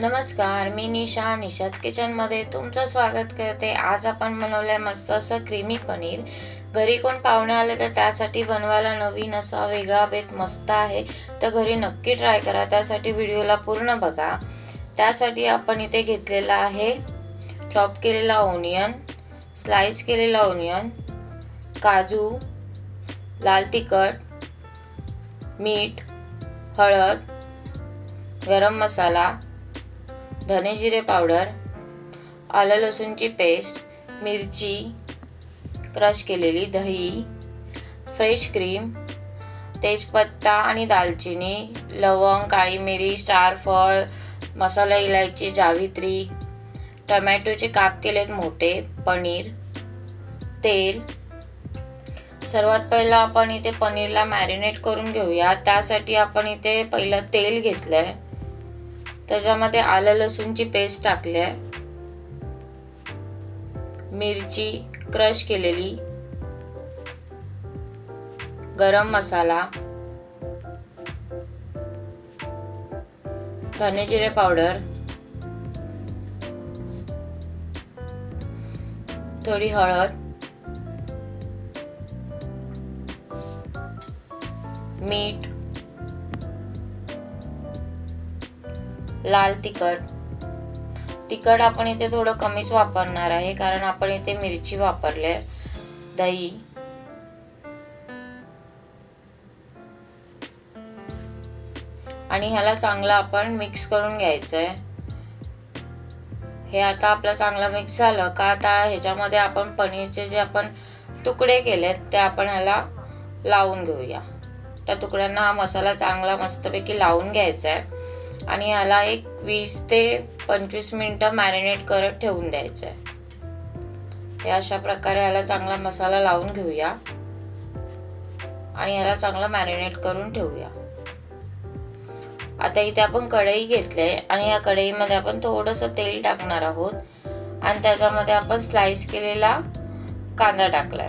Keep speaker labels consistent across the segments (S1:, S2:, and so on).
S1: नमस्कार मी निशा निशाच किचनमध्ये तुमचं स्वागत करते. आज आपण बनवलंय मस्त असं क्रीमी पनीर. घरी कोण पाहुणे आले तर त्यासाठी बनवायला नवीन असा वेगळा बेत मस्त आहे. तर घरी नक्की ट्राय करा त्यासाठी व्हिडिओला पूर्ण बघा. त्यासाठी आपण इथे घेतलेला आहे चॉप केलेला ओनियन स्लाइस केलेला ओनियन काजू लाल तिखट मीठ हळद गरम मसाला धने जिरे पावडर आलं लसूणची पेस्ट मिरची क्रश केलेली दही फ्रेश क्रीम तेजपत्ता आणि दालचिनी लवंग काळी मिरी स्टार फळ मसाला इलायची जावित्री टमॅटोचे काप केलेत मोठे पनीर तेल. सर्वात पहिलं आपण इथे पनीरला मॅरिनेट करून घेऊया. त्यासाठी आपण इथे पहिलं तेल घेतलं आहे त्याच्यामध्ये आलं लसूणची पेस्ट टाकली आहे. मिरची क्रश केलेली. गरम मसाला. धने जिरे पावडर थोडी हळद. मीठ. लाल तिखट. तिखट आपण इथे थोडं कमीच वापरणार आहे कारण आपण इथे मिरची वापरले. दही. आणि ह्याला चांगलं आपण मिक्स करून घ्यायचंय. हे आता आपलं चांगलं मिक्स झालं का आता ह्याच्यामध्ये आपण पनीरचे जे आपण तुकडे केलेत ते आपण ह्याला लावून घेऊया. त्या तुकड्यांना हा मसाला चांगला मस्तपैकी लावून घ्यायचा आहे आणि याला एक वीस ते पंचवीस मिनटं मॅरिनेट करत ठेवून द्यायचं आहे हे अशा प्रकारे याला चांगला मसाला लावून घेऊया. आणि याला चांगलं मॅरिनेट करून ठेवूया. आता इथे आपण कढई घेतले आणि या कढईमध्ये आपण थोडंसं तेल टाकणार आहोत. आणि त्याच्यामध्ये आपण स्लाइस केलेला कांदा टाकलाय.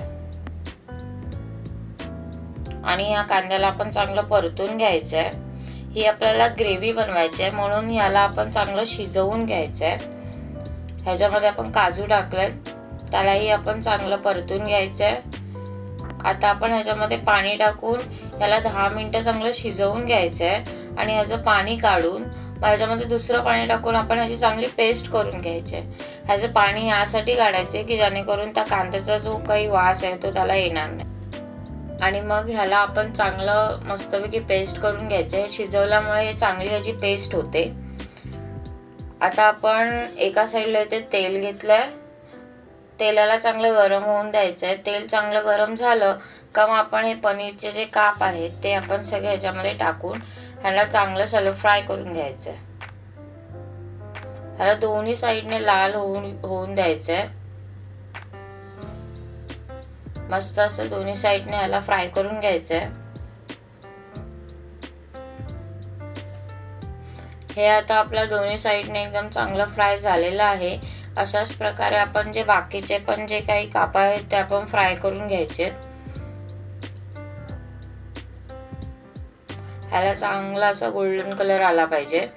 S1: आणि या कांद्याला आपण चांगलं परतून घ्यायचं आहे ही आपल्याला ग्रेव्ही बनवायची आहे म्हणून याला आपण चांगलं शिजवून घ्यायचं आहे ह्याच्यामध्ये आपण काजू टाकले त्यालाही आपण चांगलं परतून घ्यायचं आहे आता आपण ह्याच्यामध्ये पाणी टाकून याला दहा मिनटं चांगलं शिजवून घ्यायचं आहे आणि ह्याचं पाणी काढून ह्याच्यामध्ये दुसरं पाणी टाकून आपण ह्याची चांगली पेस्ट करून घ्यायची ह्याचं पाणी यासाठी काढायचे की जेणेकरून त्या कांद्याचा जो काही वास आहे तो त्याला येणार नाही. आणि मग ह्याला आपण चांगलं मस्तपैकी पेस्ट करून घ्यायचं. आहे शिजवल्यामुळे चांगली ह्याची पेस्ट होते. आता आपण एका साईडला इथे तेल घेतलंय. तेलाला चांगलं गरम होऊन द्यायचं आहे तेल चांगलं गरम झालं का मग आपण हे पनीरचे जे काप आहेत ते आपण सगळे ह्याच्यामध्ये टाकून ह्याला चांगलं सॅलो फ्राय करून घ्यायचं आहे ह्याला दोन्ही साईडने लाल होऊन होऊन द्यायचं आहे मस्त असं दोन्ही साईडने ह्याला फ्राय करून घ्यायचंय. हे आता आपल्या दोन्ही साईडने एकदम चांगलं फ्राय झालेलं आहे. अशाच प्रकारे आपण जे बाकीचे पण जे काही काप आहेत ते आपण फ्राय करून घ्यायचे. ह्याला चांगला असा गोल्डन कलर आला पाहिजे.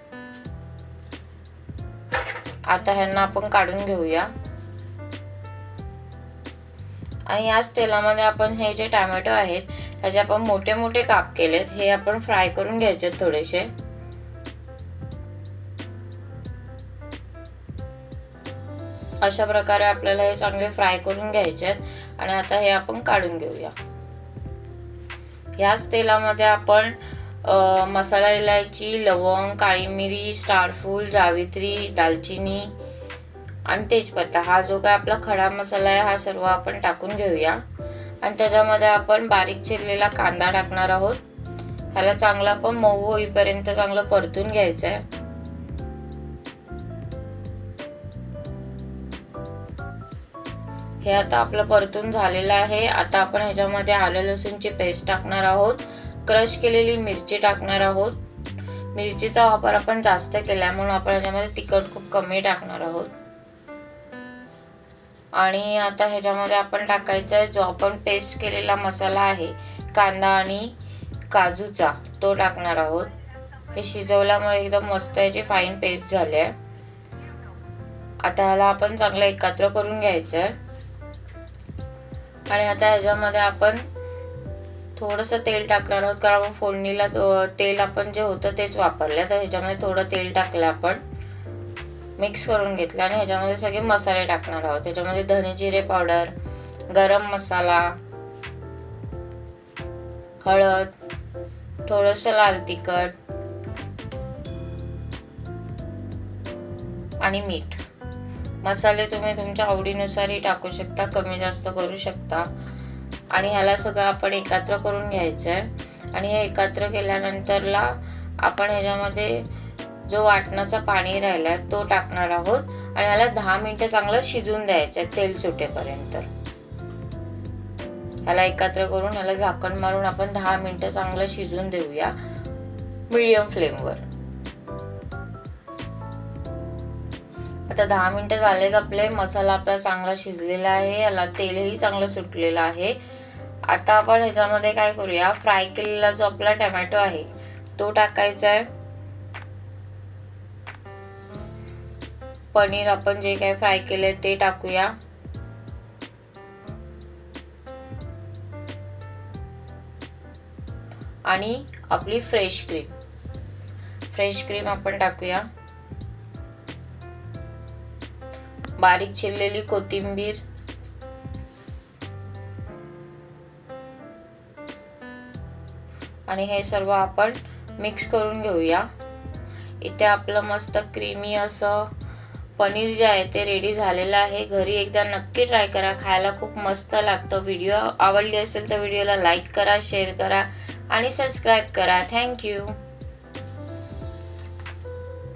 S1: आता ह्यांना आपण काढून घेऊया. आणि याच तेलामध्ये आपण हे जे टॅमॅटो आहेत ह्याचे आपण मोठे मोठे काप केलेत. हे आपण फ्राय करून घ्यायचे थोडेसे. अशा प्रकारे आपल्याला हे चांगले फ्राय करून घ्यायचे आहेत आणि आता हे आपण काढून घेऊया. ह्याच तेलामध्ये आपण मसाला इलायची लवंग काळी मिरी स्टारफूल जावित्री दालचिनी आणि तेजपत्ता हा जो काय आपला खडा मसाला आहे हा सर्व आपण टाकून घेऊया. आणि त्याच्यामध्ये आपण बारीक चिरलेला कांदा टाकणार आहोत. ह्याला चांगला आपण मऊ होईपर्यंत चांगलं परतून घ्यायचं आहे हे आता आपलं परतून झालेलं आहे. आता आपण ह्याच्यामध्ये आलं लसूणची पेस्ट टाकणार आहोत. क्रश केलेली मिरची टाकणार आहोत. मिरचीचा वापर आपण जास्त केला म्हणून आपण ह्याच्यामध्ये तिखट खूप कमी टाकणार आहोत. आणि आता ह्याच्यामध्ये आपण टाकायचा आहे जो आपण पेस्ट केलेला मसाला आहे कांदा आणि काजूचा तो टाकणार आहोत. हे शिजवल्यामुळे एकदम मस्त याची फाईन पेस्ट झाली आहे. आता ह्याला आपण चांगलं एकत्र करून घ्यायचं आहे. आणि आता ह्याच्यामध्ये आपण थोडंसं तेल टाकणार आहोत कारण फोडणीला तेल आपण जे होतं तेच वापरलं तर ह्याच्यामध्ये थोडं तेल टाकलं आपण. मिक्स करून घेतलं आणि ह्याच्यामध्ये सगळे मसाले टाकणार आहोत. ह्याच्यामध्ये धने जिरे पावडर गरम मसाला हळद थोडस लाल तिखट आणि मीठ. मसाले तुम्ही तुमच्या आवडीनुसारही टाकू शकता कमी जास्त करू शकता. आणि ह्याला सगळं आपण एकत्र करून घ्यायचं आहे आणि हे एकत्र केल्यानंतरला आपण ह्याच्यामध्ये जो वाटणाचा पाणी राहिला तो टाकणार आहोत आणि ह्याला दहा मिनिटं चांगलं शिजून द्यायचं आहे तेल सुटेपर्यंत. ह्याला एकत्र करून ह्याला झाकण मारून आपण दहा मिनिटं चांगलं शिजून देऊया मीडियम फ्लेमवर आता दहा मिनिटं झालेत आपले मसाला आपला चांगला शिजलेला आहे याला तेलही चांगलं सुटलेलं आहे. आता आपण ह्याच्यामध्ये काय करूया फ्राय केलेला जो आपला टमॅटो आहे तो टाकायचा आहे पनीर आपण जे काय फ्राय केले ते टाकूया. आणि आपली फ्रेश क्रीम. फ्रेश क्रीम आपण टाकूया. बारीक चिरलेली कोथिंबीर. आणि हे सर्व आपण मिक्स करून घेऊया. इथे आपलं मस्त क्रीमी असं पनीर जे आहे ते रेडी झालेलं आहे. घरी एकदा नक्की ट्राय करा. खायला खूप मस्त लागतं व्हिडिओ आवडली असेल तर व्हिडिओला लाईक करा शेअर करा आणि सबस्क्राईब करा. थँक्यू